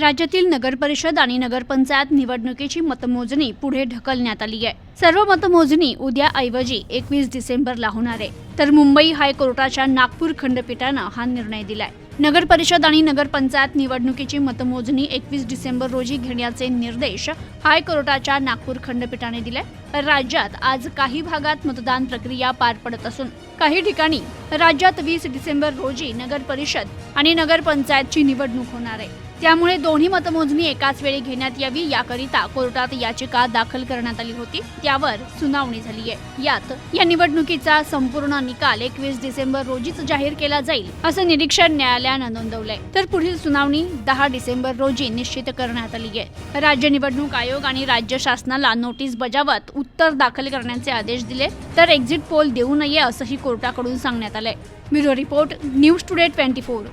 राज्यातील नगरपरिषद आणि नगरपंचायत निवडणुकीची मतमोजणी पुढे ढकलण्यात आली आहे. सर्व मतमोजणी उद्या ऐवजी एकवीस डिसेंबरला होणार आहे. तर मुंबई हायकोर्टाच्या नागपूर खंडपीठानं हा निर्णय दिलाय. नगर परिषद आणि नगरपंचायत निवडणुकीची मतमोजणी एकवीस डिसेंबर रोजी घेण्याचे निर्देश हायकोर्टाच्या नागपूर खंडपीठाने दिले. राज्यात आज काही भागात मतदान प्रक्रिया पार पडत असून काही ठिकाणी राज्यात वीस डिसेंबर रोजी नगर परिषद आणि नगरपंचायतची निवडणूक होणार आहे. त्यामुळे दोन्ही मतमोजणी एकाच वेळी घेण्यात यावी याकरिता कोर्टात याचिका दाखल करण्यात आली होती. त्यावर सुनावणी झाली आहे. यात या निवडणुकीचा संपूर्ण निकाल एकवीस डिसेंबर रोजीच जाहीर केला जाईल असं निरीक्षण न्यायालय न्यायालयानं नोंदवलंय. तर पुढील सुनावणी दहा डिसेंबर रोजी निश्चित करण्यात आली आहे. राज्य निवडणूक आयोग आणि राज्य शासनाला नोटीस बजावत उत्तर दाखल करण्याचे आदेश दिले तर एक्झिट पोल देऊ नये असंही कोर्टाकडून सांगण्यात आलंय. Bureau report news today twenty four.